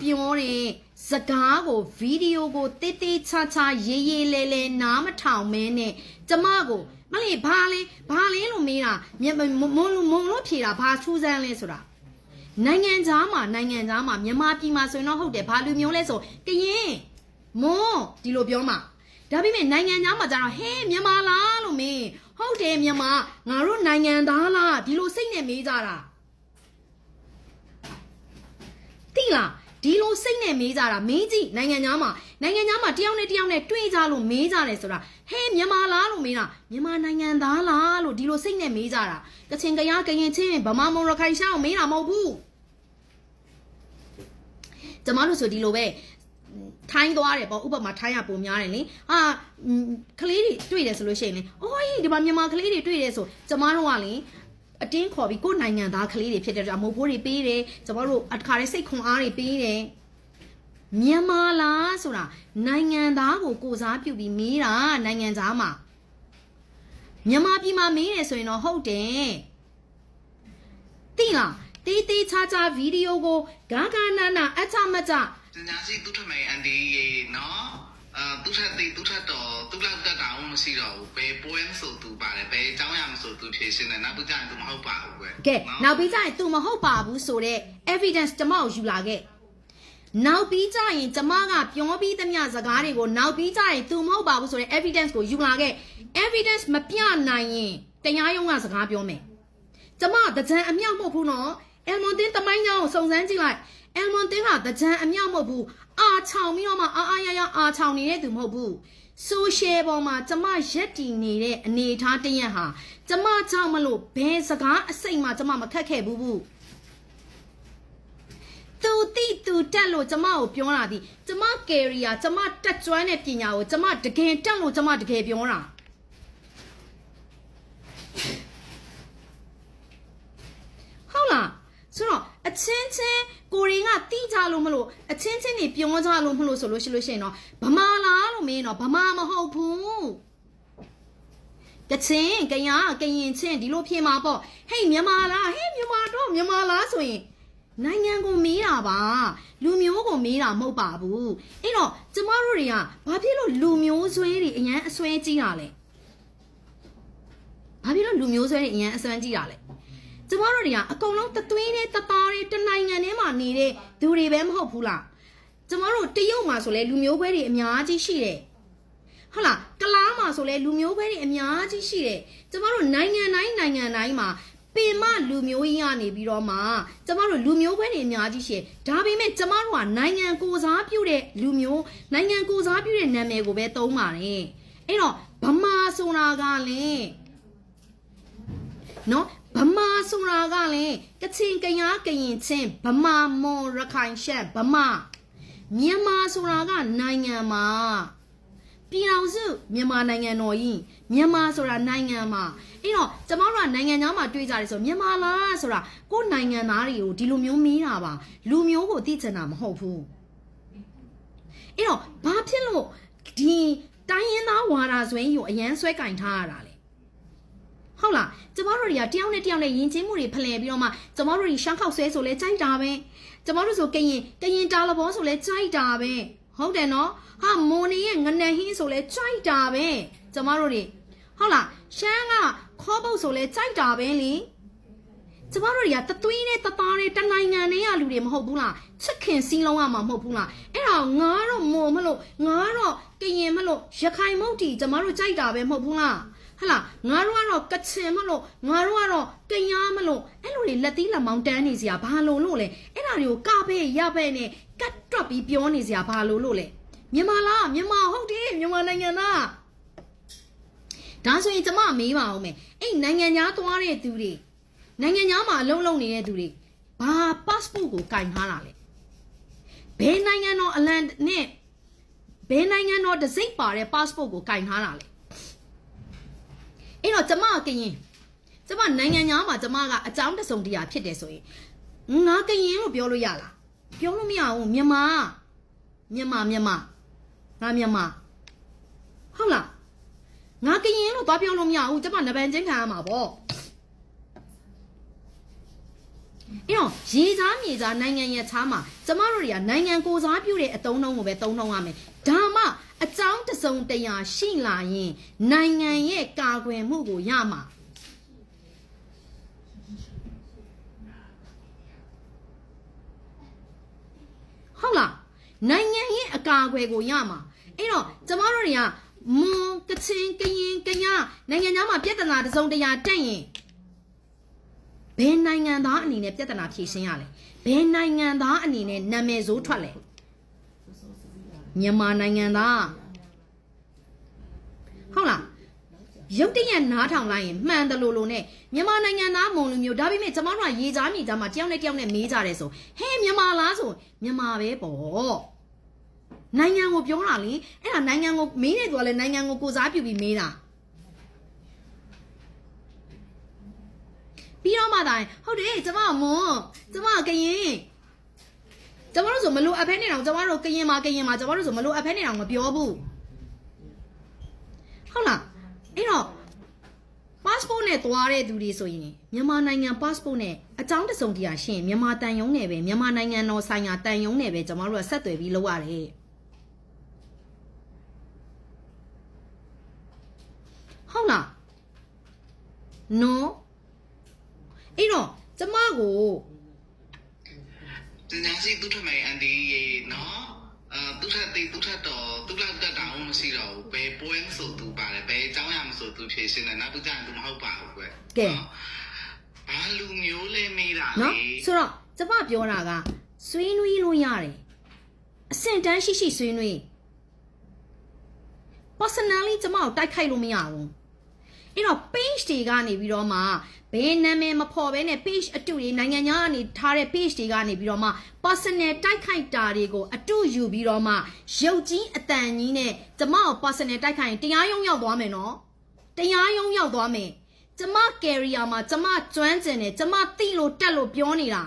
ပြောတဲ့စကားကိုဗီဒီယိုကိုတေးသေးချာချာရေးရေးလဲလဲနားမထောင်မဲနဲ့ကျမကိုမလေးဘာလဲဘာလဲလို့မေးတာမြမမမုံလို့မုံလို့ဖြေတာဘာထူးဆန်းလဲဆိုတာနိုင်ငံသားမှာနိုင်ငံသားမှာမြန်မာပြည်မှာဆိုရင်တော့ဟုတ်တယ်ဘာလူမျိုးလဲဆိုကရင်မွန်းဒီလိုပြောမှာဒါပေမဲ့နိုင်ငံသားမှာကျတော့ဟဲမြန်မာလားလို့မေးဟုတ်တယ်မြန်မာငါတို့နိုင်ငံသားလားဒီလိုစိတ်နဲ့မေးကြတာတိလား ဒီလိုစိတ်နဲ့မေးကြတာမေးကြည့်နိုင်ငံသားမှာနိုင်ငံသားမှာတယောက်နဲ့တယောက်နဲ့တွေ့ကြလို့မေးကြတယ်ဆိုတာဟဲမြန်မာလားလို့မေးတာမြန်မာနိုင်ငံသားလားလို့ဒီလိုစိတ်နဲ့မေးကြတာကချင်ကရားကရင်ချင်းဗမာမွန်ရခိုင်ရှာကိုမေးတာမဟုတ်ဘူးကျမတို့ဆိုဒီလိုပဲထိုင်းသွားတယ်ပေါ့ဥပမာထိုင်းရပုံများတယ်လေဟာอืมကလေးတွေတွေ့တယ်ဆိုလို့ရှိရင်လေအိုးဒီမှာမြန်မာကလေးတွေတွေ့တယ်ဆိုကျမတို့ကလေ အတင်းခေါ်ပြီးကိုယ်နိုင်ငံသားကလေးတွေဖြစ်တဲ့အတွက်အမိုးဖိုးတွေပေးတယ်ကျမတို့အခါရဲစိတ်ခွန်အားတွေပေးတယ်မြန်မာလားဆိုတာနိုင်ငံသားကိုကိုစားပြုပြီးမေးတာနိုင်ငံသားမှာမြန်မာပြည်မှာမေးတယ်ဆိုရင်တော့ဟုတ်တယ်တိလားတေးသေးချာချာဗီဒီယိုကိုဂါဂါနာနာအချမချပညာရှိသူထက်မယ်အန်ဒီရေနော် အာသူထက်သိသူထက်တော့သူလောက်တက်တာအောင်မရှိတော့ဘူးဘယ်ပွဲမဆိုသူပါတယ်ဘယ်အကြောင်းရမဆိုသူဖြေရှင်းတယ်နောက်ပြီးကြရင်သူမဟုတ်ပါဘူးပဲကဲနောက်ပြီးကြရင် तू မဟုတ်ပါဘူးဆိုတော့ evidence ကျမကိုယူလာခဲ့နောက်ပြီးကြရင်ကျမကပြောပြီးသမျှစကားတွေကိုနောက်ပြီးကြရင် तू မဟုတ်ပါဘူးဆိုတဲ့ evidence ကိုယူလာခဲ့ evidence မပြနိုင်ရင်တရားရုံးကစကားပြောမယ်ကျမတကြံအမြောက်မဟုတ်ဘူးနော် အယ်မွန်တင်တမိုင်းကြောင်စုံစမ်းကြည့်လိုက်အယ်မွန်တင်ကတကြံအမြောက်မဟုတ်ဘူးအာချောင်ပြီးတော့မှအာအာရရအာချောင်နေတဲ့သူမဟုတ်ဘူး social ပေါ်မှာကျမရက်တည်နေတဲ့အနေအထားတစ်ရက်ဟာကျမကြောင့်မလို့ဘယ်စကားအစိတ်မှကျမမခက်ခဲ့ဘူးဘူးသူတိသူတက်လို့ကျမကိုပြောတာဒီကျမ career ကျမတက်ကျွမ်းတဲ့ပညာကိုကျမတကယ်တက်လို့ကျမတကယ်ပြောတာဟုတ်လားဆိုတော့အ ချင်းချင်းကိုရင်းကတိကြလို့မလို့အချင်းချင်းနေပြောကြလို့မလို့ဆိုလို့ရှိလို့ရှိရင်တော့ဗမာလားလို့မင်းတော့ဗမာမဟုတ်ဘူးကချင်းကရကရင်ချင်းဒီလိုဖြေမှာပေါ့ဟေးမြန်မာလားဟေးမြန်မာတော့မြန်မာလားဆိုရင်နိုင်ငံကိုမေးတာပါလူမျိုးကိုမေးတာမဟုတ်ပါဘူးအဲ့တော့ကျမတို့တွေကဘာဖြစ်လို့လူမျိုးဆွဲတွေအရန်အစွဲကြီးတာလဲဘာဖြစ်လို့လူမျိုးဆွဲတွေအရန်အစွမ်းကြီးတာလဲ ကျမတို့တွေကအကုန်လုံးတသွေးနဲ့တသားနဲ့တနိုင်ငံထဲမှာနေတဲ့သူတွေပဲမဟုတ်ဘူးလားကျမတို့တရုတ်မှာဆိုလဲလူမျိုးခွဲတွေအများကြီးရှိတယ်ဟုတ်လားကလားမှာဆိုလဲလူမျိုးခွဲတွေအများကြီးရှိတယ်ကျမတို့နိုင်ငံတိုင်းနိုင်ငံတိုင်းမှာပင်မလူမျိုးကြီးကနေပြီးတော့မှကျမတို့လူမျိုးခွဲတွေအများကြီးရှိတယ်ဒါပေမဲ့ကျမတို့ကနိုင်ငံကိုစားပြုတဲ့လူမျိုးနိုင်ငံကိုစားပြုတဲ့နာမည်ကိုပဲသုံးပါတယ်အဲ့တော့ဗမာဆိုတာကလည်း နော်ဗမာဆိုတာကလည်းကချင်ကရားကရင်ချင်းဗမာမွန်ရခိုင်ရှမ်းဗမာမြန်မာဆိုတာကနိုင်ငံမှာပြည်အောင်စုမြန်မာနိုင်ငံတော်ကြီးမြန်မာဆိုတာနိုင်ငံမှာအဲ့တော့ကျမတို့ကနိုင်ငံသားမှာတွေ့ကြတယ်ဆိုမြန်မာလားဆိုတာကိုယ်နိုင်ငံသားတွေကိုဒီလိုမျိုးမေးတာပါလူမျိုးကိုသိချင်တာမဟုတ်ဘူးအဲ့တော့ဘာဖြစ်လို့ဒီတိုင်းရင်းသားဝါဒဆွဲကြီးကိုအရန်ဆွဲကင်ထားရတာလဲ ဟုတ်လားကျမတို့တွေကတယောက်နဲ့တယောက်နဲ့ယဉ်ကျေးမှုတွေဖလှယ်ပြီးတော့မှကျမတို့တွေရှမ်းခောက်ဆွဲဆိုလဲကြိုက်တာပဲကျမတို့ဆိုကရင်ကရင်တာလဘောဆိုလဲကြိုက်တာပဲဟုတ်တယ်နော်ဟာမွန်နေရဲ့ငနက်ဟင်းဆိုလဲကြိုက်တာပဲကျမတို့တွေဟုတ်လားရှမ်းကခေါပုတ်ဆိုလဲကြိုက်တာပဲလေကျမတို့တွေကတသွေးနဲ့တသားနဲ့တနိုင်ငံနဲ့ရလူတွေမဟုတ်ဘူးလားချစ်ခင်စီးလုံးရမှာမဟုတ်ဘူးလားအဲ့ဒါငါတော့မုံမလို့ငါတော့ကရင်မလို့ရခိုင်မုတ်တီကျမတို့ကြိုက်တာပဲမဟုတ်ဘူးလား ဟလာငါတို့ကတော့ကချင်မလို့ငါတို့ကတော့ကရားမလို့အဲ့လိုလေလက်သီးလက်မောင်းတန်းနေစရာဘာလို့လို့လဲအဲ့ဒါတွေကိုကပဲ့ရပဲ့နဲ့ကတ်တွက်ပြီးပြောနေစရာဘာလို့လို့လဲမြန်မာလားမြန်မာဟုတ်တယ်မြန်မာနိုင်ငံသားဒါဆိုရင်ကျမမေးပါအောင်မယ်အဲ့နိုင်ငံသားသွားတဲ့သူတွေနိုင်ငံသားမှာအလုံးလုံးနေတဲ့သူတွေဘာ passport ကိုကင်ထားတာလဲဘယ်နိုင်ငံတော်အလံနဲ့ဘယ်နိုင်ငံတော်တစ်စိတ်ပါတဲ့ passport ကိုကင်ထားတာလဲ အဲ့တော့ကျမကရင်ကျမနိုင်ငံသားမှာကျမကအကြောင်းတစုံတရာဖြစ်တယ်ဆိုရင်ငါကရင်လို့ပြောလို့ရလားပြောလို့မရဘူးမြန်မာမြန်မာမြန်မာငါမြန်မာဟုတ်လားငါကရင်လို့သွားပြောလို့မရဘူးကျမနဗန်ချင်းခံရမှာပေါ့အဲ့တော့ရေသားမြေသားနိုင်ငံရဲ့ခြားမှာကျမတို့တွေကနိုင်ငံကိုစားပြုတဲ့အတုံးနှုံးကိုပဲသုံးနှုံးရမယ်ဒါမှ အကြောင်းတစ်စုံတရာရှိလာရင်နိုင်ငံရဲ့ကာကွယ်မှုကိုရမှာဟုတ်လားနိုင်ငံရဲ့အကာအကွယ်ကိုရမှာအဲ့တော့ကျမတို့တွေကမွန်ကချင်ကရင်ကညာနိုင်ငံသားမှာပြဿနာတစ်စုံတရာတက်ရင်ဘယ်နိုင်ငံသားအနေနဲ့ပြဿနာဖြေရှင်းရလဲဘယ်နိုင်ငံသားအနေနဲ့နာမည်ဆိုးထွက်လဲ မြန်မာနိုင်ငံသားဟုတ်လားရုတ်တရက်နားထောင်လိုက်ရင်မှန်တယ်လို့လို့နဲ့မြန်မာနိုင်ငံသားမုံလူမျိုးဒါပေမဲ့ကျမတို့ကရေချားမြေချားမှာတယောက်နဲ့တယောက်နဲ့မေးကြတယ်ဆိုဟဲမြန်မာလားဆိုမြန်မာပဲပေါ့နိုင်ငံကိုပြောတာလေအဲ့ဒါနိုင်ငံကိုမေးနေသူကလည်းနိုင်ငံကိုကိုစားပြုပြီးမေးတာပြီးတော့မှသာရင်ဟုတ်တယ်ကျမကမွန်ကျမကကရင် ကျမတို့ဆိုမလို့အဖဲနေတော့ကျမတို့ကရင်မှာကရင်မှာကျမတို့ဆိုမလို့အဖဲနေတော့မပြောဘူးဟုတ်လားအဲ့တော့ passport နဲ့သွားတဲ့သူတွေဆိုရင်မြန်မာနိုင်ငံ passport နဲ့အကြောင်းတစ်စုံတရာရှင်းမြန်မာတန်ယုံနဲ့ပဲမြန်မာနိုင်ငံတော်ဆိုင်ရာတန်ယုံနဲ့ပဲကျမတို့ကဆက်သွယ်ပြီးလုပ်ရတယ်ဟုတ်လား no အဲ့တော့ကျမကိုပ ညာရှိသူထမိုင်အန်ဒီရေနော်အဲသူထတိသူထတော့သူလောက်တက်တာအောင်မရှိတော့ဘူးဘယ်ပွဲဆိုသူပါတယ်ဘယ်အကြောင်းရမဆိုသူဖြေရှင်းတယ်နောက်တစ်ကြိမ်သူမဟုတ်ပါဘူးကွယ်ကဲဘာလူမျိုးလဲမေးတာနော်လေဆိုတော့ကျမပြောတာကဆွေးနွေးလို့ရတယ်အဆင့်တန်းရှိရှိဆွေးနွေး personally ကျမကိုတိုက်ခိုက်လို့မရဘူး အဲ့တော့ page တွေကနေပြီးတော့မှဘယ်နာမည်မဖော်ဘဲနဲ့ page အတူတွေနိုင်ငံခြားကနေထားတဲ့ page တွေကနေပြီးတော့မှ personal တိုက်ခိုက်တာတွေကိုအတူယူပြီးတော့မှရုပ်ကြီးအတန်ကြီးနဲ့ကျမကို personal တိုက်ခိုက်ရင်တရားရုံးရောက်သွားမယ်နော်တရားရုံးရောက်သွားမယ်ကျမ career မှာကျမကျွမ်းကျင်တယ်ကျမသိလို့တက်လို့ပြောနေတာ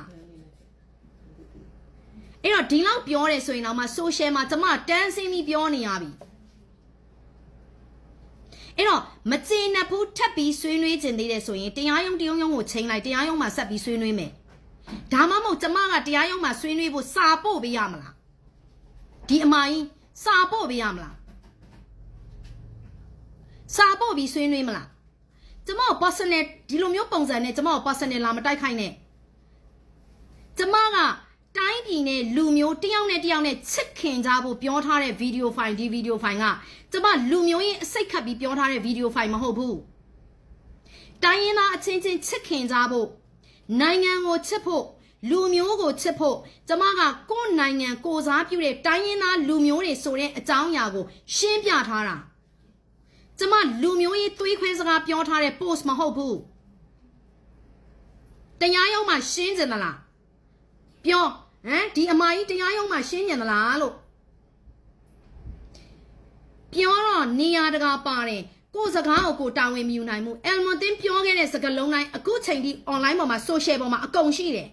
အဲ့တော့ဒီလောက်ပြောတယ်ဆိုရင်တော့မှ social မှာကျမတန်းစင်းပြီးပြောနေရပြီ အဲ့တော့မကျေနပ်ဘူးထပ်ပြီးဆွေးနွေးခြင်းသေးတယ်ဆိုရင်တရားရုံးတရားရုံးကိုချိန်လိုက်တရားရုံးမှာဆက်ပြီးဆွေးနွေးမယ်ဒါမှမဟုတ်ကျမကတရားရုံးမှာဆွေးနွေးဖို့စာပို့ပေးရမလားဒီအမကြီးစာပို့ပေးရမလားစာပို့ပြီးဆွေးနွေးမလားကျမကို personal ဒီလိုမျိုးပုံစံနဲ့ကျမကို personal လာမတိုက်ခိုက်နဲ့ကျမက တိုင်းပြည်နဲ့လူမျိုးတယောက်နဲ့တယောက်နဲ့ချစ်ခင်ကြဖို့ပြောထားတဲ့ video file ဒီ video file ကကျမလူမျိုးရင်အစိတ်ခတ်ပြီးပြောထားတဲ့ video file မဟုတ်ဘူးတိုင်းရင်းသားအချင်းချင်းချစ်ခင်ကြဖို့နိုင်ငံကိုချစ်ဖို့လူမျိုးကိုချစ်ဖို့ကျမကကိုယ့်နိုင်ငံကိုစားပြုတဲ့တိုင်းရင်းသားလူမျိုးတွေဆိုတဲ့အကြောင်းအရာကိုရှင်းပြထားတာကျမလူမျိုးရေးသွေးခွဲစကားပြောထားတဲ့ post မဟုတ်ဘူးတရားရုံးမှာရှင်းကြင်သလား ပြောဟမ်ဒီအမကြီးတရားရုံးမှာရှင်းကြင်သလားလို့ပြောတော့နေရာတကာပါတယ်ကိုယ်စကားကိုကိုတာဝန်မယူနိုင်ဘူးအယ်မွန်တင်ပြောခဲ့တဲ့စကားလုံးတိုင်းအခုချိန်ထိ online ပေါ်မှာ social ပေါ်မှာအကုန်ရှိတယ်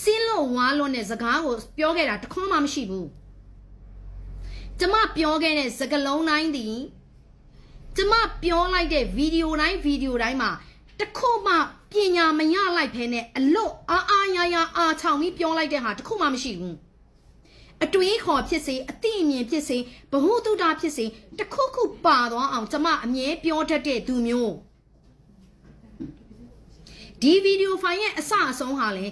စင်းလို့ဝါလို့နဲ့စကားကိုပြောခဲ့တာတစ်ခွန်းမှမရှိဘူးကျမပြောခဲ့တဲ့စကားလုံးတိုင်းဒီကျမပြောလိုက်တဲ့ဗီဒီယိုတိုင်းဗီဒီယိုတိုင်းမှာတစ်ခုမှ ပညာမရလိုက်ဖ ೇನೆ အလွတ်အားအားရရအားချောင်ပြီးပြောလိုက်တဲ့ဟာတစ်ခုမှမရှိဘူးအတွေးခေါ်ဖြစ်စေအသိအမြင်ဖြစ်စေဘ ഹു တုတာဖြစ်စေတစ်ခုခုပါသွားအောင်ကျမအမြဲပြောတတ်တဲ့သူမျိုးဒီဗီဒီယိုဖိုင်ရဲ့အစအဆုံးဟာလေ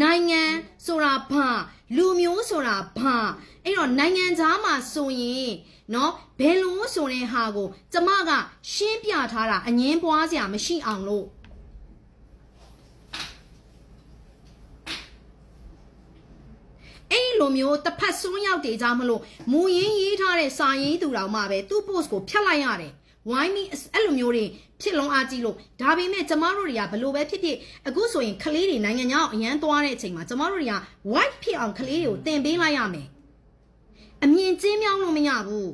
နိုင်ငံဆိုတာဘာလူမျိုးဆိုတာဘာအဲ့တော့နိုင်ငံသားမှာဆိုရင်เนาะဘယ်လိုဆိုတဲ့ဟာကို ကျမကရှင်းပြထားတာအငင်းပွားစရာမရှိအောင်လို့ လိုမျိုးတစ်ဖက်စွန်းရောက်တေကြမလို့မူရင်းရေးထားတဲ့စာရေးသူတော်မှပဲသူ့ post ကိုဖျက်လိုက်ရတယ်ဝိုင်းပြီးအဲ့လိုမျိုးတွေဖြစ်လုံးအားကြီးလို့ဒါပေမဲ့ကျမတို့တွေကဘလို့ပဲဖြစ်ဖြစ်အခုဆိုရင်ကလေးတွေနိုင်ငံခြားအောင်အရန်သွားတဲ့အချိန်မှာကျမတို့တွေက white ဖြစ်အောင်ကလေးတွေကိုတင်ပေးလိုက်ရမယ်အမြင်ကျင်းမြောင်းလို့မရဘူး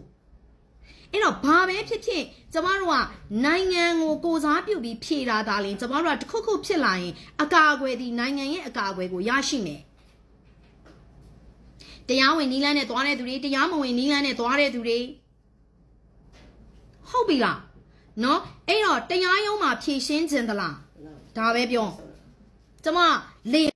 အဲ့တော့ဘာပဲဖြစ်ဖြစ်ကျမတို့ကနိုင်ငံကိုကိုစားပြုပြီးဖြည့်တာဒါလင်ကျမတို့ကတစ်ခုခုဖြစ်လာရင်အကာအကွယ်ဒီနိုင်ငံရဲ့အကာအကွယ်ကိုရရှိမယ် တရားဝင်နီးလန်းနဲ့သွားတဲ့သူတွေတရားမဝင်နီးလန်းနဲ့သွားတဲ့သူတွေဟုတ်ပြီလားနော်အဲ့တော့တရားရုံးမှာဖြည့်ရှင်းခြင်းသလားဒါပဲပြောကျမလေ